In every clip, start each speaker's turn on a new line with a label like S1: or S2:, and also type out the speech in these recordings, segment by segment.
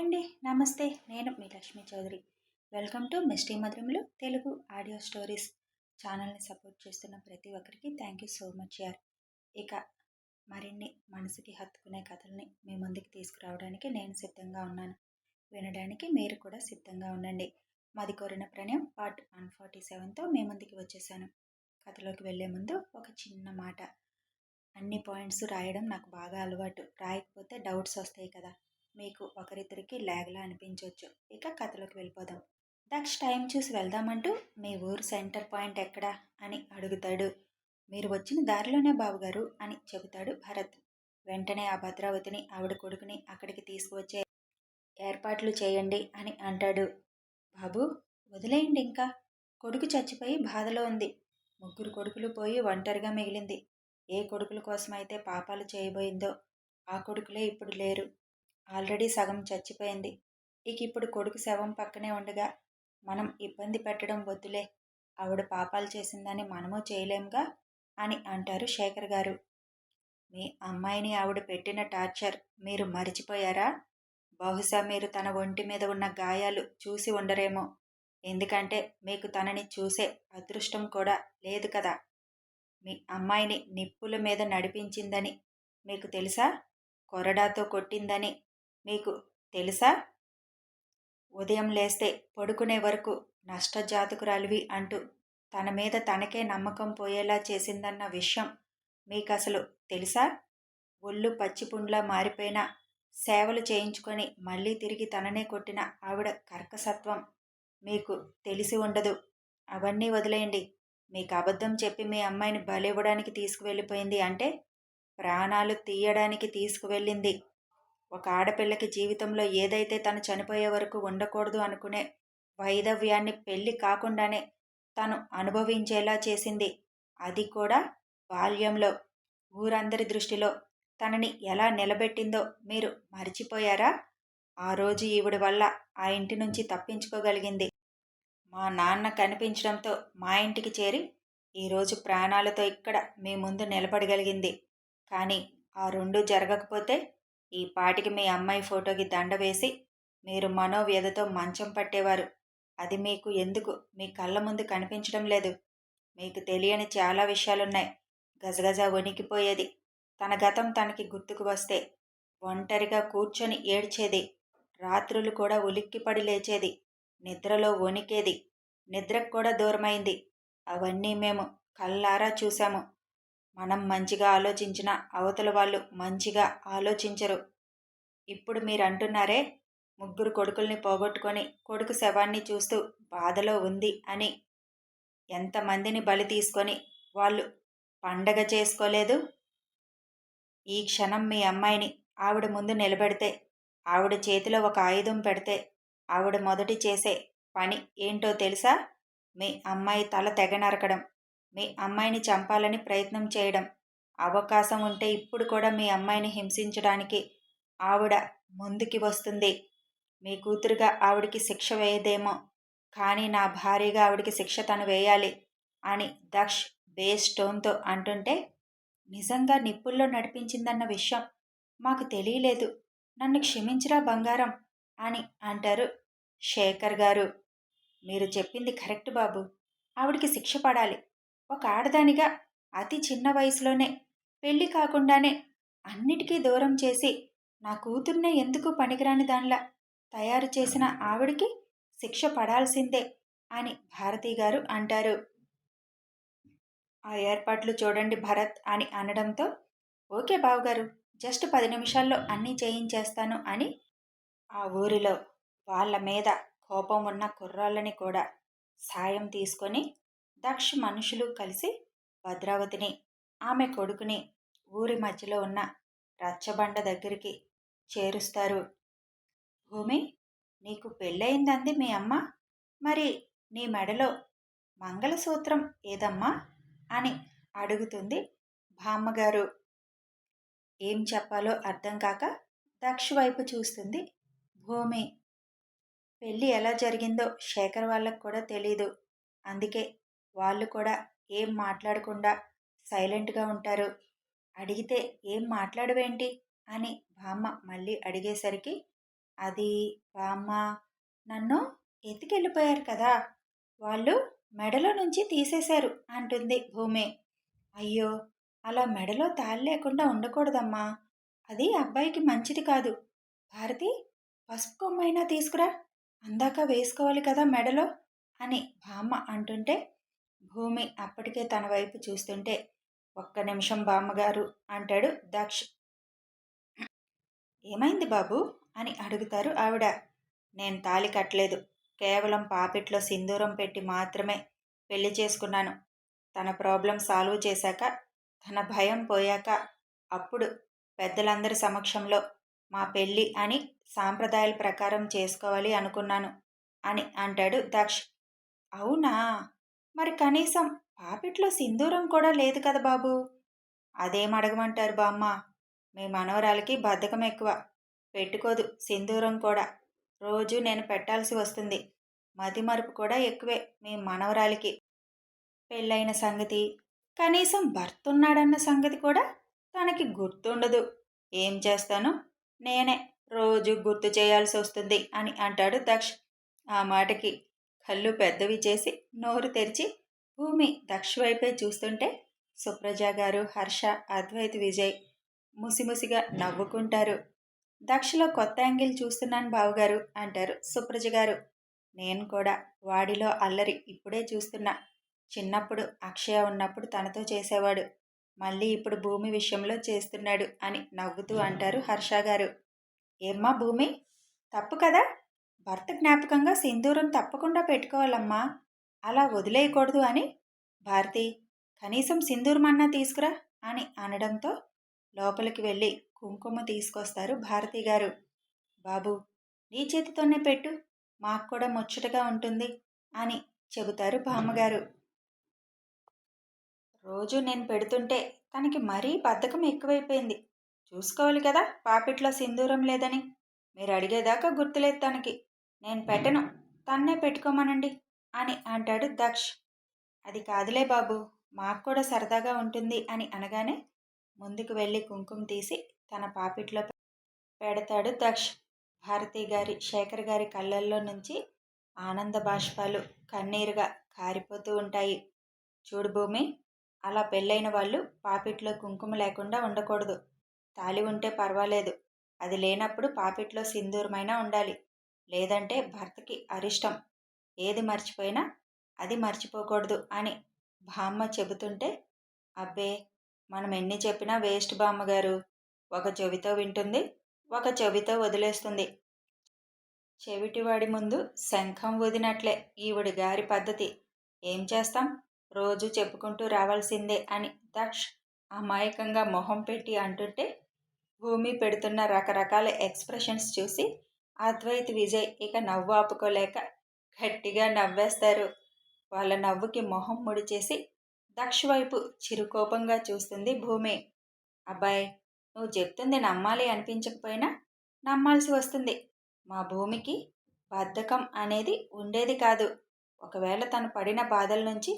S1: అండి. నమస్తే. నేను మీ Lakshmi Chowdary. Welcome to misty మధురములు Telugu audio stories ఛానల్ని సపోర్ట్ చేస్తున్న ప్రతి ఒక్కరికి థ్యాంక్ యూ సో మచ్ యార్. ఇక మరిన్ని మనసుకి హత్తుకునే కథల్ని మీ ముందుకు తీసుకురావడానికి నేను సిద్ధంగా ఉన్నాను. వినడానికి మీరు కూడా సిద్ధంగా ఉండండి. మాది కోరిన ప్రణయం పార్ట్ వన్ ఫార్టీ సెవెన్తో మీ ముందుకి వచ్చేసాను. కథలోకి వెళ్ళే ముందు ఒక చిన్న మాట. అన్ని పాయింట్స్ రాయడం నాకు బాగా అలవాటు. రాయకపోతే డౌట్స్ వస్తాయి కదా. మీకు ఒకరిద్దరికి లాగ్లా అనిపించవచ్చు ఇక కథలోకి వెళ్ళిపోదాం. దక్ష టైం చూసి వెళ్దామంటూ మీ ఊరు సెంటర్ పాయింట్ ఎక్కడా? అని అడుగుతాడు. మీరు వచ్చిన దారిలోనే బావగారు అని చెబుతాడు భరత్. వెంటనే ఆ భద్రావతిని ఆవిడ కొడుకుని అక్కడికి తీసుకువచ్చే ఏర్పాట్లు చేయండి అని అంటాడు. బాబు వదిలేయండి ఇంకా. కొడుకు చచ్చిపోయి బాధలో ఉంది. ముగ్గురు కొడుకులు పోయి ఒంటరిగా మిగిలింది. ఏ కొడుకుల కోసమైతే పాపాలు చేయబోయిందో ఆ కొడుకులే ఇప్పుడు లేరు. ఆల్రెడీ సగం చచ్చిపోయింది. ఇక ఇప్పుడు కొడుకు శవం పక్కనే ఉండగా మనం ఇబ్బంది పెట్టడం వద్దులే ఆవిడ పాపాలు చేసిందని మనము చేయలేంగా? అని అంటారు శేఖర్ గారు. మీ అమ్మాయిని ఆవిడ పెట్టిన టార్చర్ మీరు మరిచిపోయారా? బహుశా మీరు తన ఒంటి మీద ఉన్న గాయాలు చూసి ఉండరేమో. ఎందుకంటే మీకు తనని చూసే అదృష్టం కూడా లేదు కదా. మీ అమ్మాయిని నిప్పుల మీద నడిపించిందని మీకు తెలుసా? కొరడాతో కొట్టిందని మీకు తెలుసా? ఉదయం లేస్తే పడుకునే వరకు నష్టజాతకురాలివి అంటూ తన మీద తనకే నమ్మకం పోయేలా చేసిందన్న విషయం మీకు అసలు తెలుసా? ఒళ్ళు పచ్చిపుండ్లా మారిపోయిన సేవలు చేయించుకొని మళ్ళీ తిరిగి తననే కొట్టిన ఆవిడ కర్కసత్వం మీకు తెలిసి ఉండదు. అవన్నీ వదిలేయండి. మీకు అబద్ధం చెప్పి మీ అమ్మాయిని బలివ్వడానికి తీసుకువెళ్ళిపోయింది అంటే ప్రాణాలు తీయడానికి తీసుకువెళ్ళింది ఒక ఆడపిల్లకి జీవితంలో ఏదైతే తను చనిపోయే వరకు ఉండకూడదు అనుకునే వైధవ్యాన్ని పెళ్ళి కాకుండానే తను అనుభవించేలా చేసింది. అది కూడా బాల్యంలో. ఊరందరి దృష్టిలో తనని ఎలా నిలబెట్టిందో మీరు మర్చిపోయారా? ఆ రోజు ఈవిడ వల్ల ఆ ఇంటి నుంచి తప్పించుకోగలిగింది. మా నాన్న కనిపించడంతో మా ఇంటికి చేరి ఈరోజు ప్రాణాలతో ఇక్కడ మీ ముందు నిలబడగలిగింది. కానీ ఆ రెండు జరగకపోతే ఈ పాటికి మీ అమ్మాయి ఫోటోకి దండ వేసి మీరు మనోవ్యధతో మంచం పట్టేవారు. అది మీకు ఎందుకు? మీ కళ్ళ ముందు కనిపించడం లేదు. మీకు తెలియని చాలా విషయాలున్నాయి. గజగజ వణికిపోయేది. తన గతం తనకి గుర్తుకు వస్తే ఒంటరిగా కూర్చొని ఏడ్చేది. రాత్రులు కూడా ఉలిక్కిపడి లేచేది. నిద్రలో వణికేది. నిద్రకు కూడా దూరమైంది. అవన్నీ మేము కళ్ళారా చూశాము. మనం మంచిగా ఆలోచించిన అవతల వాళ్ళు మంచిగా ఆలోచించరు. ఇప్పుడు మీరు అంటున్నారే ముగ్గురు కొడుకుల్ని పోగొట్టుకొని కొడుకు శవాన్ని చూస్తూ బాధలో ఉంది అని. ఎంతమందిని బలి తీసుకొని వాళ్ళు పండగ చేసుకోలేదు? ఈ క్షణం మీ అమ్మాయిని ఆవిడ ముందు నిలబెడితే ఆవిడ చేతిలో ఒక ఆయుధం పెడితే ఆవిడ మొదటి చేసే పని ఏంటో తెలుసా? మీ అమ్మాయి తల తెగ నరకడం. మీ అమ్మాయిని చంపాలని ప్రయత్నం చేయడం. అవకాశం ఉంటే ఇప్పుడు కూడా మీ అమ్మాయిని హింసించడానికి ఆవిడ ముందుకి వస్తుంది. మీ కూతురుగా ఆవిడికి శిక్ష వేయదేమో. కానీ నా భార్యగా ఆవిడికి శిక్ష తను వేయాలి అని దక్ష్ బేస్ టోన్తో అంటుంటే నిజంగా నిప్పుల్లో నడిపించిందన్న విషయం మాకు తెలియలేదు. నన్ను క్షమించరా బంగారం అని అంటారు శేఖర్ గారు. మీరు చెప్పింది కరెక్ట్ బాబు. ఆవిడికి శిక్ష పడాలి. ఒక ఆడదానిగా అతి చిన్న వయసులోనే పెళ్ళి కాకుండానే అన్నిటికీ దూరం చేసి నా కూతుర్నే ఎందుకు పనికిరాని దానిలా తయారు చేసిన ఆవిడికి శిక్ష పడాల్సిందే అని భారతి గారు అంటారు. ఆ ఏర్పాట్లు చూడండి భరత్ అని అనడంతో ఓకే బావగారు జస్ట్ పది నిమిషాల్లో అన్నీ చేయించేస్తాను అని ఆ ఊరిలో వాళ్ళ మీద కోపం ఉన్న కుర్రాళ్ళని కూడా సాయం తీసుకొని దక్ష మనుషులు కలిసి భద్రావతిని ఆమె కొడుకుని ఊరి మధ్యలో ఉన్న రచ్చబండ దగ్గరికి చేరుస్తారు. భూమి నీకు పెళ్ళయిందంది మీ అమ్మ? మరి నీ మెడలో మంగళసూత్రం ఏదమ్మా అని అడుగుతుంది బామ్మగారు. ఏం చెప్పాలో అర్థం కాక దక్ష వైపు చూస్తుంది. భూమి పెళ్ళి ఎలా జరిగిందో శేఖర్ వాళ్ళకు కూడా తెలీదు. అందుకే వాళ్ళు కూడా ఏం మాట్లాడకుండా సైలెంట్గా ఉంటారు. అడిగితే ఏం మాట్లాడవేంటి? అని బామ్మ మళ్ళీ అడిగేసరికి అది బామ్మ నన్ను ఎత్తుకెళ్ళిపోయారు కదా! వాళ్ళు మెడలో నుంచి తీసేశారు అంటుంది భూమి. అయ్యో! అలా మెడలో తాళి లేకుండా ఉండకూడదమ్మా! అది అబ్బాయికి మంచిది కాదు. భారతి పసుపు కొమ్మైనా తీసుకురా! అందాక వేసుకోవాలి కదా మెడలో అని బామ్మ అంటుంటే భూమి అప్పటికే తన వైపు చూస్తుంటే ఒక్క నిమిషం బామ్మగారు అంటాడు దక్ష్. ఏమైంది బాబు? అని అడుగుతారు ఆవిడ. నేను తాలి కట్టలేదు. కేవలం పాపిట్లో సింధూరం పెట్టి మాత్రమే పెళ్ళి చేసుకున్నాను. తన ప్రాబ్లం సాల్వ్ చేశాక తన భయం పోయాక అప్పుడు పెద్దలందరి సమక్షంలో మా పెళ్ళి అని సాంప్రదాయాల ప్రకారం చేసుకోవాలి అనుకున్నాను అని అంటాడు దక్ష్. అవునా? మరి కనీసం పాపిట్లో సింధూరం కూడా లేదు కదా బాబు. అదేం అడగమంటారు బామ్మ? మీ మనవరాలకి బద్ధకం ఎక్కువ. పెట్టుకోదు సింధూరం కూడా. రోజు నేను పెట్టాల్సి వస్తుంది. మతి మరుపు కూడా ఎక్కువే మీ మనవరాలికి. పెళ్ళైన సంగతి కనీసం భర్త ఉన్నాడన్న సంగతి కూడా తనకి గుర్తుండదు. ఏం చేస్తాను? నేనే రోజు గుర్తు చేయాల్సి వస్తుంది అని అంటాడు దక్ష్ ఆ మాటకి. కళ్ళు పెద్దవి చేసి నోరు తెరిచి భూమి దక్ష వైపే చూస్తుంటే సుప్రజ గారు హర్ష అద్వైత్ విజయ్ ముసిముసిగా నవ్వుకుంటారు. దక్షలో కొత్త యాంగిల్ చూస్తున్నాను బావగారు అంటారు సుప్రజ గారు. నేను కూడా వాడిలో అల్లరి ఇప్పుడే చూస్తున్నా. చిన్నప్పుడు అక్షయ ఉన్నప్పుడు తనతో చేసేవాడు. మళ్ళీ ఇప్పుడు భూమి విషయంలో చేస్తున్నాడు అని నవ్వుతూ అంటారు హర్ష గారు. ఏమ్మా భూమి? తప్పు కదా? భర్త జ్ఞాపకంగా సింధూరం తప్పకుండా పెట్టుకోవాలమ్మా. అలా వదిలేయకూడదు అని. భారతి కనీసం సింధూరమన్నా తీసుకురా అని అనడంతో లోపలికి వెళ్ళి కుంకుమ తీసుకొస్తారు భారతి గారు. బాబు నీ చేతితోనే పెట్టు మాకు కూడా ముచ్చటగా ఉంటుంది అని చెబుతారు బామ్మగారు రోజు నేను పెడుతుంటే తనకి మరీ బద్ధకం ఎక్కువైపోయింది. చూసుకోవాలి కదా పాపిట్లో సింధూరం లేదని. మీరు అడిగేదాకా గుర్తులేదు తనకి. నేను పెట్టను. తన్నే పెట్టుకోమనండి అని అంటాడు దక్ష్. అది కాదులే బాబు మాకు కూడా సరదాగా ఉంటుంది అని అనగానే ముందుకు వెళ్ళి కుంకుమ తీసి తన పాపిట్లో పెడతాడు దక్ష్. భారతి గారి శేఖర్ గారి కళ్ళల్లో నుంచి ఆనంద బాష్పాలు కన్నీరుగా కారిపోతూ ఉంటాయి. చూడు భూమి అలా పెళ్ళైన వాళ్ళు పాపిట్లో కుంకుమ లేకుండా ఉండకూడదు. తాలి ఉంటే పర్వాలేదు. అది లేనప్పుడు పాపిట్లో సింధూరమైనా ఉండాలి. లేదంటే భర్తకి అరిష్టం. ఏది మర్చిపోయినా అది మర్చిపోకూడదు అని బామ్మ చెబుతుంటే అబ్బే! మనం ఎన్ని చెప్పినా వేస్ట్ బామ్మగారు. ఒక చెవితో వింటుంది ఒక చెవితో వదిలేస్తుంది. చెవిటివాడి ముందు శంఖం వదినట్లే ఈవిడి గారి పద్ధతి. ఏం చేస్తాం? రోజు చెప్పుకుంటూ రావాల్సిందే అని దక్ష్ అమాయకంగా మొహం పెట్టి అంటుంటే భూమి పెడుతున్న రకరకాల ఎక్స్ప్రెషన్స్ చూసి అద్వైత్ విజయ్ ఇక నవ్వు ఆపుకోలేక గట్టిగా నవ్వేస్తారు. వాళ్ళ నవ్వుకి మొహం ముడిచేసి దక్ష వైపు చిరుకోపంగా చూస్తుంది భూమి. అబ్బాయి నువ్వు చెప్తుంది నమ్మాలి అనిపించకపోయినా నమ్మాల్సి వస్తుంది. మా భూమికి బద్ధకం అనేది ఉండేది కాదు. ఒకవేళ తను పడిన బాధల నుంచి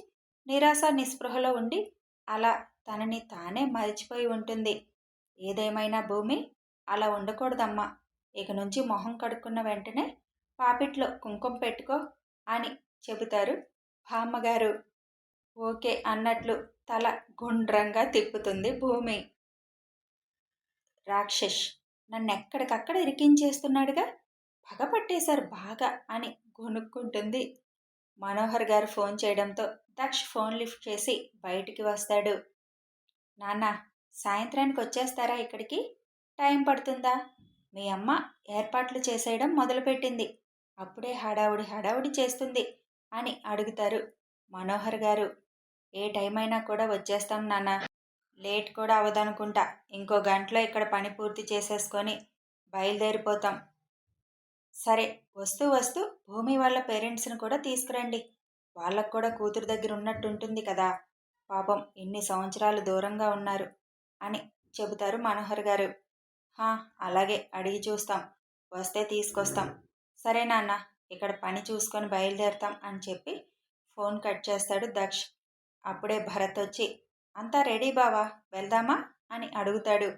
S1: నిరాశ నిస్పృహలో ఉండి అలా తనని తానే మరిచిపోయి ఉంటుంది. ఏదేమైనా భూమి అలా ఉండకూడదమ్మా. ఇక నుంచి మొహం కడుక్కున్న వెంటనే పాపిట్లో కుంకుమ పెట్టుకో అని చెబుతారు బామ్మగారు. ఓకే అన్నట్లు తల గుండ్రంగా తిప్పుతుంది భూమి. రాక్షస్ నన్ను ఎక్కడికక్కడ ఇరికించేస్తున్నాడుగా పగపట్టేశారు బాగా అని గొనుక్కుంటుంది. మనోహర్ గారు ఫోన్ చేయడంతో దక్ష్ ఫోన్ లిఫ్ట్ చేసి బయటికి వస్తాడు. నాన్న సాయంత్రానికి వచ్చేస్తారా ఇక్కడికి? టైం పడుతుందా? మీ అమ్మ ఏర్పాట్లు చేసేయడం మొదలుపెట్టింది. అప్పుడే హడావుడి హడావుడి చేస్తుంది అని అడుగుతారు మనోహర్ గారు. ఏ టైం అయినా కూడా వచ్చేస్తాం నాన్న. లేట్ కూడా అవదనుకుంటా. ఇంకో గంటలో ఇక్కడ పని పూర్తి చేసేసుకొని బయలుదేరిపోతాం. సరే వస్తూ వస్తూ భూమి వాళ్ళ పేరెంట్స్ని కూడా తీసుకురండి. వాళ్ళకు కూడా కూతురు దగ్గర ఉన్నట్టు ఉంటుంది కదా. పాపం ఎన్ని సంవత్సరాలు దూరంగా ఉన్నారు అని చెబుతారు మనోహర్ గారు. హా అలాగే అడిగి చూస్తాం. వస్తే తీసుకొస్తాం. సరే నాన్న ఇక్కడ పని చూసుకొని బయలుదేరుతాం అని చెప్పి ఫోన్ కట్ చేస్తాడు దక్ష్. అప్పుడే భరత్ వచ్చి అంతా రెడీ బావా వెళ్దామా? అని అడుగుతాడు.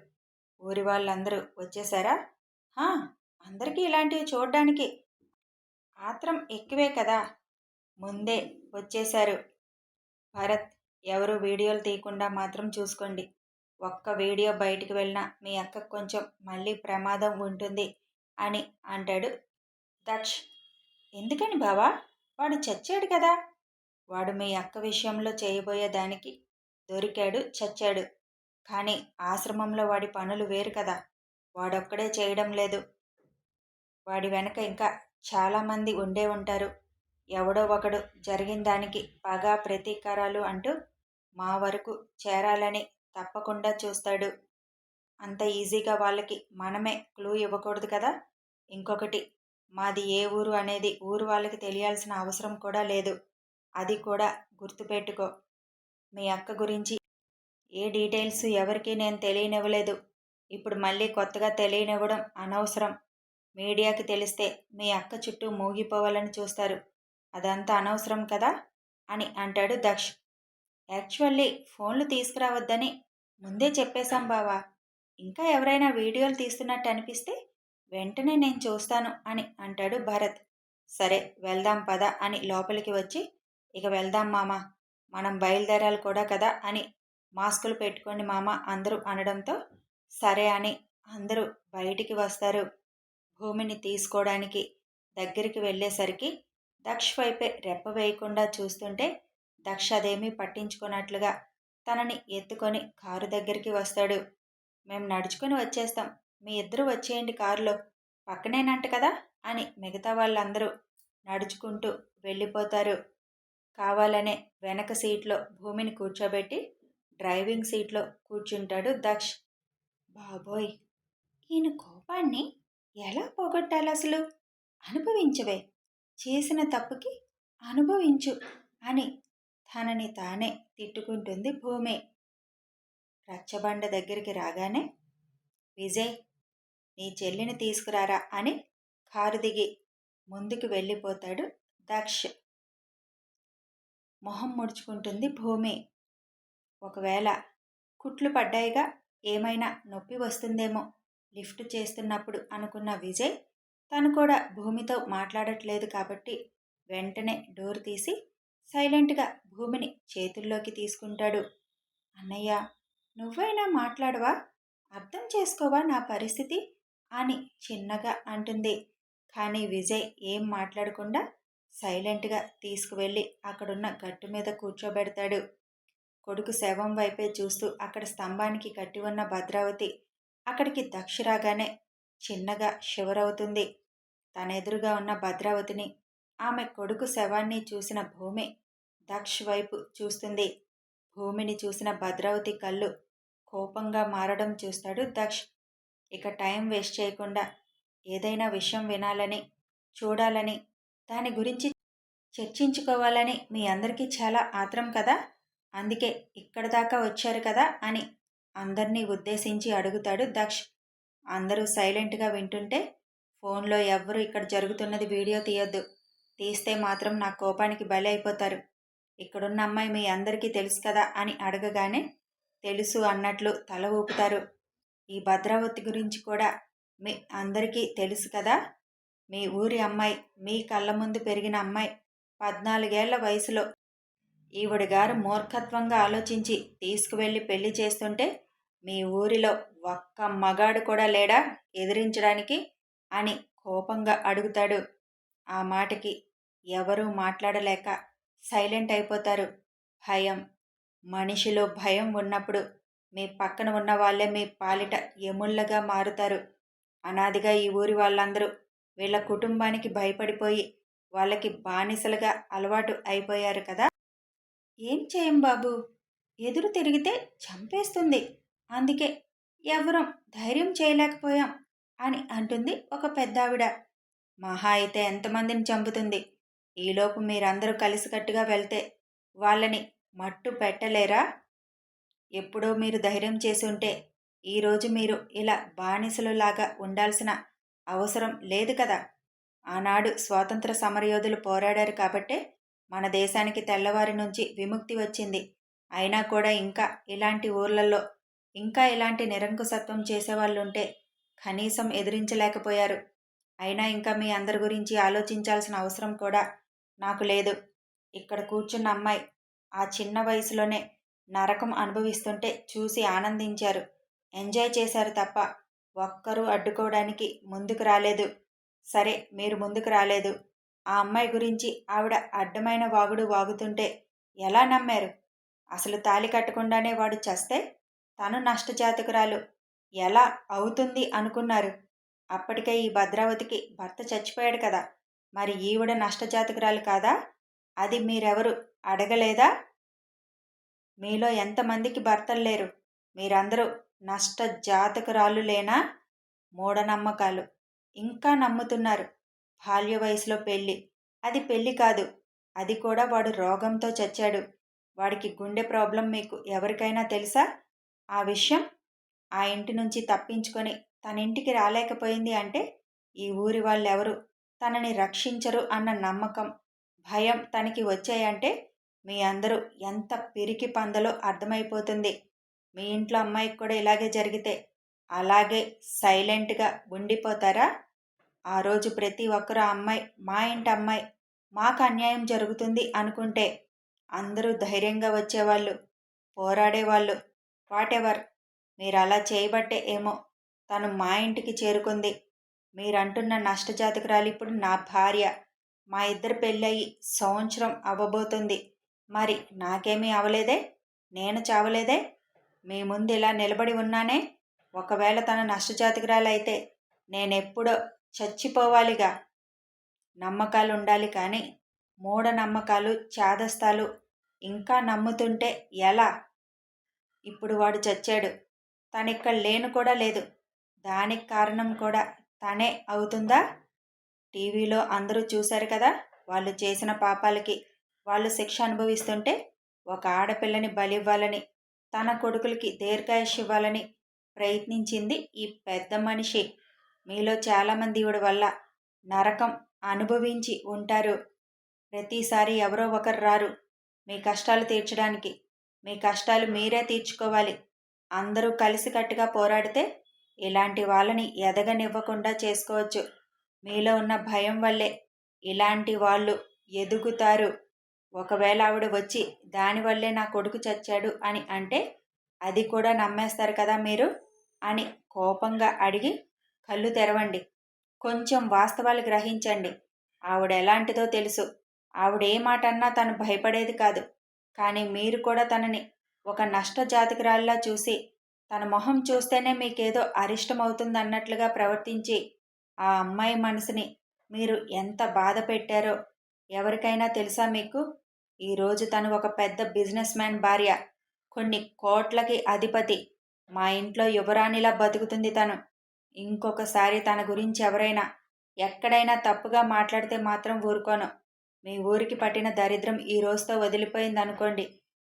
S1: ఊరి వాళ్ళందరూ వచ్చేసారా? హా అందరికీ ఇలాంటివి చూడడానికి. ఆత్రం ఎక్కువే కదా. ముందే వచ్చేశారు. భరత్ ఎవరు వీడియోలు తీయకుండా మాత్రం చూసుకోండి. ఒక్క వీడియో బయటికి వెళ్ళినా మీ అక్కకు కొంచెం మళ్ళీ ప్రమాదం ఉంటుంది అని అంటాడు దక్ష్. ఎందుకని బావా? వాడు చచ్చాడు కదా. వాడు మీ అక్క విషయంలో చేయబోయే దానికి దొరికాడు చచ్చాడు. కానీ ఆశ్రమంలో వాడి పనులు వేరు కదా. వాడొక్కడే చేయడం లేదు. వాడి వెనక ఇంకా చాలామంది ఉండే ఉంటారు. ఎవడో ఒకడు జరిగిన దానికి పగ ప్రతీకారాలు అంటూ మా వరకు చేరాలని తప్పకుండా చూస్తాడు. అంత ఈజీగా వాళ్ళకి మనమే క్లూ ఇవ్వకూడదు కదా? ఇంకొకటి మాది ఏ ఊరు అనేది ఊరు వాళ్ళకి తెలియాల్సిన అవసరం కూడా లేదు. అది కూడా గుర్తుపెట్టుకో. మీ అక్క గురించి ఏ డీటెయిల్స్ ఎవరికి నేను తెలియనివ్వలేదు. ఇప్పుడు మళ్ళీ కొత్తగా తెలియనివ్వడం అనవసరం. మీడియాకి తెలిస్తే మీ అక్క చుట్టూ మూగిపోవాలని చూస్తారు. అదంతా అనవసరం కదా? అని అంటాడు దక్ష్. యాక్చువల్లీ ఫోన్లు తీసుకురావద్దని ముందే చెప్పేశాం బావా. ఇంకా ఎవరైనా వీడియోలు తీస్తున్నట్టు అనిపిస్తే వెంటనే నేను చూస్తాను అని అంటాడు భరత్. సరే వెళ్దాం పద అని లోపలికి వచ్చి ఇక వెళ్దాం మామ. మనం బయలుదేరాలి కూడా కదా అని మాస్కులు పెట్టుకోండి మామ అందరూ అనడంతో సరే అని అందరూ బయటికి వస్తారు. భూమిని తీసుకోవడానికి దగ్గరికి వెళ్ళేసరికి దక్ష్ వైపే రెప్ప వేయకుండా చూస్తుంటే దక్ష అదేమీ పట్టించుకున్నట్లుగా తనని ఎత్తుకొని కారు దగ్గరికి వస్తాడు. మేము నడుచుకొని వచ్చేస్తాం. మీ ఇద్దరు వచ్చేయండి కారులో. పక్కనేనంట కదా అని మిగతా వాళ్ళందరూ నడుచుకుంటూ వెళ్ళిపోతారు. కావాలనే వెనక సీట్లో భూమిని కూర్చోబెట్టి డ్రైవింగ్ సీట్లో కూర్చుంటాడు దక్ష్. బాబోయ్! ఈయన కోపాన్ని ఎలా పోగొట్టాలి అసలు? అనుభవించవే. చేసిన తప్పుకి అనుభవించు అని తనని తానే తిట్టుకుంటుంది భూమి. రచ్చబండ దగ్గరికి రాగానే విజయ్ నీ చెల్లిని తీసుకురారా అని కారు దిగి ముందుకు వెళ్ళిపోతాడు దక్ష్. మొహం ముడుచుకుంటుంది భూమి. ఒకవేళ కుట్లు పడ్డాయిగా ఏమైనా నొప్పి వస్తుందేమో లిఫ్ట్ చేస్తున్నప్పుడు అనుకున్న విజయ్ తను కూడా భూమితో మాట్లాడట్లేదు కాబట్టి వెంటనే డోర్ తీసి సైలెంట్గా భూమిని చేతుల్లోకి తీసుకుంటాడు. అన్నయ్య నువ్వైనా మాట్లాడవా? అర్థం చేసుకోవా నా పరిస్థితి? అని చిన్నగా అంటుంది. కానీ విజయ్ ఏం మాట్లాడకుండా సైలెంట్గా తీసుకువెళ్ళి అక్కడున్న గట్టు మీద కూర్చోబెడతాడు. కొడుకు శవం వైపే చూస్తూ అక్కడ స్తంభానికి కట్టి ఉన్న భద్రావతి అక్కడికి దక్ష రాగానే చిన్నగా షివరవుతుంది. తన ఎదురుగా ఉన్న భద్రావతిని ఆమె కొడుకు శవాన్ని చూసిన భూమి దక్ష్ వైపు చూస్తుంది. భూమిని చూసిన భద్రావతి కళ్ళు కోపంగా మారడం చూస్తాడు దక్ష్. ఇక టైం వేస్ట్ చేయకుండా ఏదైనా విషయం వినాలని చూడాలని దాని గురించి చర్చించుకోవాలని మీ అందరికీ చాలా ఆత్రం కదా? అందుకే ఇక్కడ దాకా వచ్చారు కదా అని అందరినీ ఉద్దేశించి అడుగుతాడు దక్ష్. అందరూ సైలెంట్గా వింటుంటే ఫోన్లో ఎవ్వరూ ఇక్కడ జరుగుతున్నది వీడియో తీయొద్దు. తీస్తే మాత్రం నా కోపానికి బలి అయిపోతారు ఇక్కడున్న అమ్మాయి మీ అందరికీ తెలుసు కదా అని అడగగానే తెలుసు అన్నట్లు తల ఊపుతారు. ఈ భద్రావతి గురించి కూడా మీ అందరికీ తెలుసు కదా? మీ ఊరి అమ్మాయి మీ కళ్ళ ముందు పెరిగిన అమ్మాయి పద్నాలుగేళ్ళ వయసులో. ఈవిడ గారు మూర్ఖత్వంగా ఆలోచించి తీసుకువెళ్ళి పెళ్ళి చేస్తుంటే మీ ఊరిలో ఒక్క మగాడు కూడా లేడా? ఎదిరించడానికి అని కోపంగా అడుగుతాడు. ఆ మాటకి ఎవరూ మాట్లాడలేక సైలెంట్ అయిపోతారు. భయం. మనిషిలో భయం ఉన్నప్పుడు మీ పక్కన ఉన్న వాళ్ళే మీ పాలిట ఎముళ్ళగా మారుతారు. అనాదిగా ఈ ఊరి వాళ్ళందరూ వీళ్ళ కుటుంబానికి భయపడిపోయి వాళ్ళకి బానిసలుగా అలవాటు అయిపోయారు కదా. ఏం చేయం బాబు? ఎదురు తిరిగితే చంపేస్తుంది. అందుకే ఎవరం ధైర్యం చేయలేకపోయాం అని అంటుంది ఒక పెద్దావిడ. మహా అయితే ఎంతమందిని చంపుతుంది? ఈలోపు మీరందరూ కలిసికట్టుగా వెళ్తే వాళ్ళని మట్టు పెట్టలేరా? ఎప్పుడో మీరు ధైర్యం చేసి ఉంటే ఈరోజు మీరు ఇలా బానిసలులాగా ఉండాల్సిన అవసరం లేదు కదా. ఆనాడు స్వాతంత్ర సమరయోధులు పోరాడారు కాబట్టే మన దేశానికి తెల్లవారి నుంచి విముక్తి వచ్చింది. అయినా కూడా ఇంకా ఇలాంటి ఊర్లలో ఇంకా ఇలాంటి నిరంకుశత్వం చేసేవాళ్ళుంటే కనీసం ఎదిరించలేకపోయారు. అయినా ఇంకా మీ అందరి గురించి ఆలోచించాల్సిన అవసరం కూడా నాకు లేదు. ఇక్కడ కూర్చున్న అమ్మాయి ఆ చిన్న వయసులోనే నరకం అనుభవిస్తుంటే చూసి ఆనందించారు. ఎంజాయ్ చేశారు తప్ప ఒక్కరూ అడ్డుకోవడానికి ముందుకు రాలేదు. సరే మీరు ముందుకు రాలేదు. ఆ అమ్మాయి గురించి ఆవిడ అడ్డమైన వాగుడు వాగుతుంటే ఎలా నమ్మారు? అసలు తాలి కట్టకుండానే వాడు చస్తే? తను నష్టజాతకురాలు. ఎలా అవుతుంది అనుకున్నారు. అప్పటికే ఈ భద్రావతికి భర్త చచ్చిపోయాడు కదా. మరి ఈవిడ నష్టజాతకురాలు కాదా? అది మీరెవరు? అడగలేదా? మీలో ఎంతమందికి భర్తలు లేరు? మీరందరూ నష్ట జాతకురాలు లేనా మూఢనమ్మకాలు. ఇంకా నమ్ముతున్నారు. బాల్య వయసులో పెళ్ళి. అది పెళ్ళి కాదు. అది కూడా వాడు రోగంతో చచ్చాడు. వాడికి గుండె ప్రాబ్లం మీకు ఎవరికైనా తెలుసా? ఆ విషయం? ఆ ఇంటి నుంచి తప్పించుకొని తన ఇంటికి రాలేకపోయింది అంటే ఈ ఊరి వాళ్ళెవరు? తనని రక్షించరు అన్న నమ్మకం భయం తనకి వచ్చాయంటే మీ అందరూ ఎంత పిరికి పందలో అర్థమైపోతుంది. మీ ఇంట్లో అమ్మాయికి కూడా ఇలాగే జరిగితే అలాగే సైలెంట్గా ఉండిపోతారా? ఆ రోజు ప్రతి ఒక్కరు అమ్మాయి మా ఇంటి అమ్మాయి మాకు అన్యాయం జరుగుతుంది అనుకుంటే అందరూ ధైర్యంగా వచ్చేవాళ్ళు పోరాడేవాళ్ళు వాటెవర్? మీరు అలా చేయబట్టే ఏమో తను మా ఇంటికి చేరుకుంది. మీరంటున్న నష్టజాతకురాలు ఇప్పుడు నా భార్య. మా ఇద్దరు పెళ్ళయి సంవత్సరం అవ్వబోతుంది. మరి నాకేమీ అవలేదే? నేను చావలేదే? మీ ముందు ఇలా నిలబడి ఉన్నానే? ఒకవేళ తన నష్టజాతకురాలైతే నేనెప్పుడో చచ్చిపోవాలిగా. నమ్మకాలు ఉండాలి కానీ మూఢనమ్మకాలు చాదస్తాలు ఇంకా నమ్ముతుంటే ఎలా? ఇప్పుడు వాడు చచ్చాడు. తనిక్కడ లేను కూడా లేదు. దానికి కారణం కూడా తనే అవుతుందా? టీవీలో అందరూ చూశారు కదా వాళ్ళు చేసిన పాపాలకి వాళ్ళు శిక్ష అనుభవిస్తుంటే ఒక ఆడపిల్లని బలివ్వాలని తన కొడుకులకి దీర్ఘాయుష్ ఇవ్వాలని ప్రయత్నించింది ఈ పెద్ద మనిషి. మీలో చాలామంది ఇవిడ వల్ల నరకం అనుభవించి ఉంటారు. ప్రతిసారి ఎవరో ఒకరు రారు. మీ కష్టాలు తీర్చడానికి మీ కష్టాలు మీరే తీర్చుకోవాలి. అందరూ కలిసికట్టుగా పోరాడితే ఇలాంటి వాళ్ళని ఎదగనివ్వకుండా చేసుకోవచ్చు. మీలో ఉన్న భయం వల్లే ఇలాంటి వాళ్ళు ఎదుగుతారు. ఒకవేళ ఆవిడ వచ్చి దానివల్లే నా కొడుకు చచ్చాడు అని అంటే అది కూడా నమ్మేస్తారు కదా మీరు? అని కోపంగా అడిగి కళ్ళు తెరవండి. కొంచెం వాస్తవాలు గ్రహించండి. ఆవిడ ఎలాంటిదో తెలుసు. ఆవిడ ఏ మాట అన్నా తను భయపడేది కాదు. కానీ మీరు కూడా తనని ఒక నష్ట జాతకురాల్లా చూసి తన మొహం చూస్తేనే మీకేదో అరిష్టం అవుతుందన్నట్లుగా ప్రవర్తించి ఆ అమ్మాయి మనసుని మీరు ఎంత బాధ పెట్టారో ఎవరికైనా తెలుసా మీకు? ఈరోజు తను ఒక పెద్ద బిజినెస్ మ్యాన్ భార్య. కొన్ని కోట్లకి అధిపతి. మా ఇంట్లో యువరాణిలా బతుకుతుంది తను. ఇంకొకసారి తన గురించి ఎవరైనా ఎక్కడైనా తప్పుగా మాట్లాడితే మాత్రం ఊరుకోను. మీ ఊరికి పట్టిన దరిద్రం ఈ రోజుతో వదిలిపోయింది అనుకోండి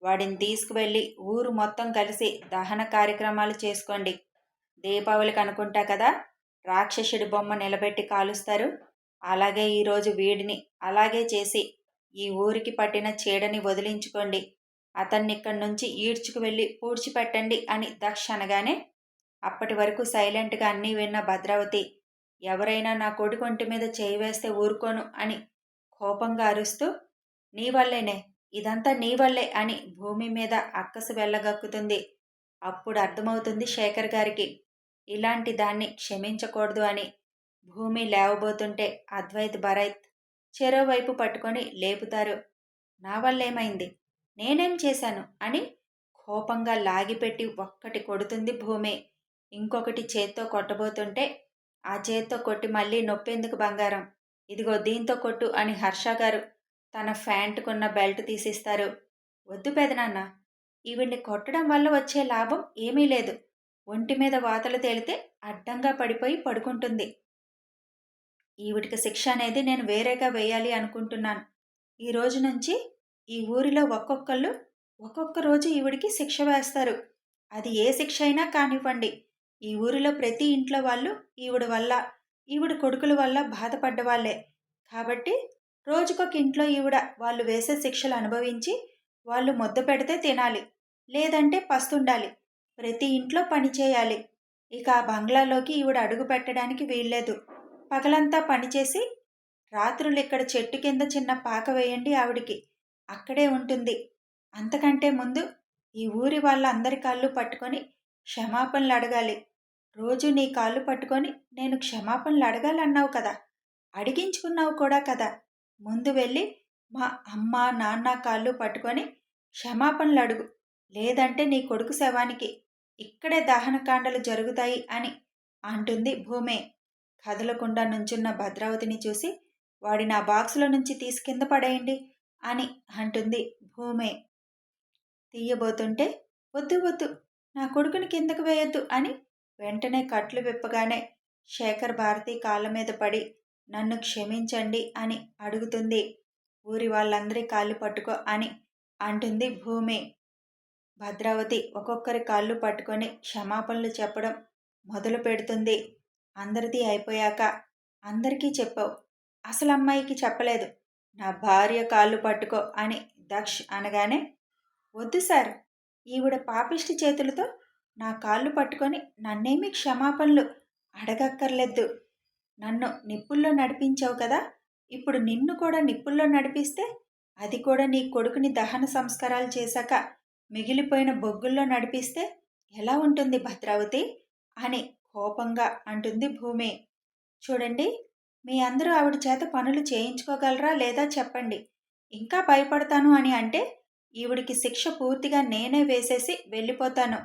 S1: వాడిని తీసుకువెళ్ళి ఊరు మొత్తం కలిసి దహన కార్యక్రమాలు చేసుకోండి. దీపావళికి అనుకుంటా కదా? రాక్షసుడి బొమ్మ నిలబెట్టి కాలుస్తారు. అలాగే ఈరోజు వీడిని అలాగే చేసి ఈ ఊరికి పట్టిన చీడని వదిలించుకోండి. అతన్ని ఇక్కడి నుంచి ఈడ్చుకు వెళ్ళి పూడ్చిపెట్టండి అని దక్ష అనగానే అప్పటి వరకు సైలెంట్గా అన్నీ విన్న భద్రావతి ఎవరైనా నా కొడుకొంటి మీద చేయి వేస్తే ఊరుకోను అని కోపంగా అరుస్తూ నీ వల్లేనే ఇదంతా నీ వల్లే అని భూమి మీద అక్కసు వెళ్ళగక్కుతుంది. అప్పుడు అర్థమవుతుంది శేఖర్ గారికి ఇలాంటి దాన్ని క్షమించకూడదు అని. భూమి లేవబోతుంటే అద్వైత్ భరత్ చెరోవైపు పట్టుకొని లేపుతారు. నా వల్లేమైంది? నేనేం చేశాను? అని కోపంగా లాగిపెట్టి ఒక్కటి కొడుతుంది భూమి. ఇంకొకటి చేత్తో కొట్టబోతుంటే ఆ చేత్తో కొట్టి మళ్ళీ నొప్పేందుకు బంగారం? ఇదిగో దీంతో కొట్టు అని హర్ష గారు తన ఫ్యాంట్కున్న బెల్ట్ తీసిస్తారు. వద్దు పెదనాన్న ఈవిడ్ని కొట్టడం వల్ల వచ్చే లాభం ఏమీ లేదు. ఒంటి మీద వాతలు తేలితే అడ్డంగా పడిపోయి పడుకుంటుంది. ఈవిడికి శిక్ష అనేది నేను వేరేగా వేయాలి అనుకుంటున్నాను. ఈ రోజు నుంచి ఈ ఊరిలో ఒక్కొక్కళ్ళు ఒక్కొక్క రోజు ఈవిడికి శిక్ష వేస్తారు. అది ఏ శిక్ష అయినా కానివ్వండి. ఈ ఊరిలో ప్రతి ఇంట్లో వాళ్ళు ఈవిడ వల్ల ఈవిడ కొడుకుల వల్ల బాధపడ్డ వాళ్ళే. కాబట్టి రోజుకొక ఇంట్లో ఈవిడ వాళ్ళు వేసే శిక్షలు అనుభవించి వాళ్ళు మొద్దు పెడితే తినాలి లేదంటే పస్తుండాలి. ప్రతి ఇంట్లో పని చేయాలి. ఇక ఆ బంగ్లాలోకి ఈవిడ అడుగు పెట్టడానికి వీల్లేదు. పగలంతా పనిచేసి రాత్రులు ఇక్కడ చెట్టు కింద చిన్న పాక వేయండి ఆవిడికి. అక్కడే ఉంటుంది. అంతకంటే ముందు ఈ ఊరి వాళ్ళందరి కాళ్ళు పట్టుకొని క్షమాపణలు అడగాలి. రోజు నీ కాళ్ళు పట్టుకొని నేను క్షమాపణలు అడగాలన్నావు కదా. అడిగించుకున్నావు కూడా కదా. ముందు వెళ్ళి మా అమ్మ నాన్న కాళ్ళు పట్టుకొని క్షమాపణలు అడుగు. లేదంటే నీ కొడుకు శవానికి ఇక్కడే దహనకాండలు జరుగుతాయి అని అంటుంది భూమే. కదలకుండా నుంచున్న భద్రావతిని చూసి వాడి నా బాక్సుల నుంచి తీసి కింద పడేయండి అని అంటుంది భూమే. తీయబోతుంటే వద్దు వద్దు నా కొడుకుని కిందకు వేయొద్దు అని వెంటనే కట్లు విప్పగానే శేఖర్ భారతి కాళ్ళ మీద పడి నన్ను క్షమించండి అని అడుగుతుంది. ఊరి వాళ్ళందరి కాళ్ళు పట్టుకో అని అంటుంది భూమి. భద్రావతి ఒక్కొక్కరి కాళ్ళు పట్టుకొని క్షమాపణలు చెప్పడం మొదలు పెడుతుంది. అందరిది అయిపోయాక అందరికీ చెప్పావు. అసలు అమ్మాయికి చెప్పలేదు. నా భార్య కాళ్ళు పట్టుకో అని దక్ష్ అనగానే వద్దు సార్. ఈవిడ పాపిష్టి చేతులతో నా కాళ్ళు పట్టుకొని నన్నేమి క్షమాపణలు అడగక్కర్లేదు. నన్ను నిప్పుల్లో నడిపించావు కదా ఇప్పుడు నిన్ను కూడా నిప్పుల్లో నడిపిస్తే అది కూడా నీ కొడుకుని దహన సంస్కారాలు చేశాక మిగిలిపోయిన బొగ్గుల్లో నడిపిస్తే ఎలా ఉంటుంది భద్రావతి? అని కోపంగా అంటుంది భూమి. చూడండి మీ అందరూ ఆవిడ చేత పనులు చేయించుకోగలరా లేదా చెప్పండి. ఇంకా భయపడతాను అని అంటే ఈవిడికి శిక్ష పూర్తిగా నేనే వేసేసి వెళ్ళిపోతాను.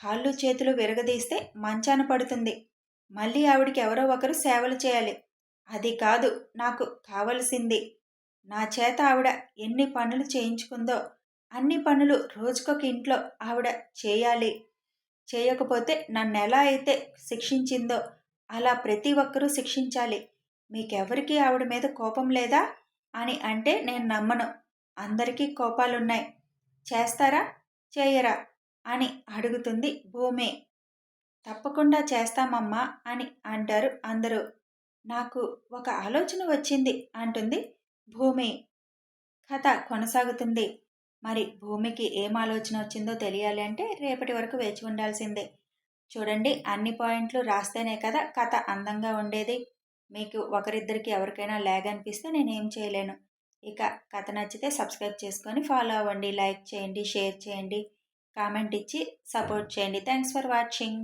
S1: కాళ్ళు చేతులు విరగదీస్తే మంచాన పడుతుంది. మళ్ళీ ఆవిడికి ఎవరో ఒకరు సేవలు చేయాలి. అది కాదు నాకు కావలసింది. నా చేత ఆవిడ ఎన్ని పనులు చేయించుకుందో అన్ని పనులు రోజుకొక ఇంట్లో ఆవిడ చేయాలి. చేయకపోతే నన్ను ఎలా అయితే శిక్షించిందో అలా ప్రతి ఒక్కరూ శిక్షించాలి. మీకెవరికీ ఆవిడ మీద కోపం లేదా? అని అంటే నేను నమ్మను. అందరికీ కోపాలున్నాయి. చేస్తారా? చేయరా? అని అడుగుతుంది భూమి. తప్పకుండా చేస్తామమ్మా అని అంటారు అందరూ. నాకు ఒక ఆలోచన వచ్చింది అంటుంది భూమి. కథ కొనసాగుతుంది. మరి భూమికి ఏం ఆలోచన వచ్చిందో తెలియాలి అంటే రేపటి వరకు వేచి ఉండాల్సిందే. చూడండి అన్ని పాయింట్లు రాస్తేనే కదా కథ అందంగా ఉండేది. మీకు ఒకరిద్దరికి ఎవరికైనా ల్యాగ్ అనిపిస్తే నేనేం చేయలేను. ఇక కథ నచ్చితే సబ్స్క్రైబ్ చేసుకొని ఫాలో అవ్వండి లైక్ చేయండి షేర్ చేయండి కామెంట్ ఇచ్చి సపోర్ట్ చేయండి. Thanks for watching.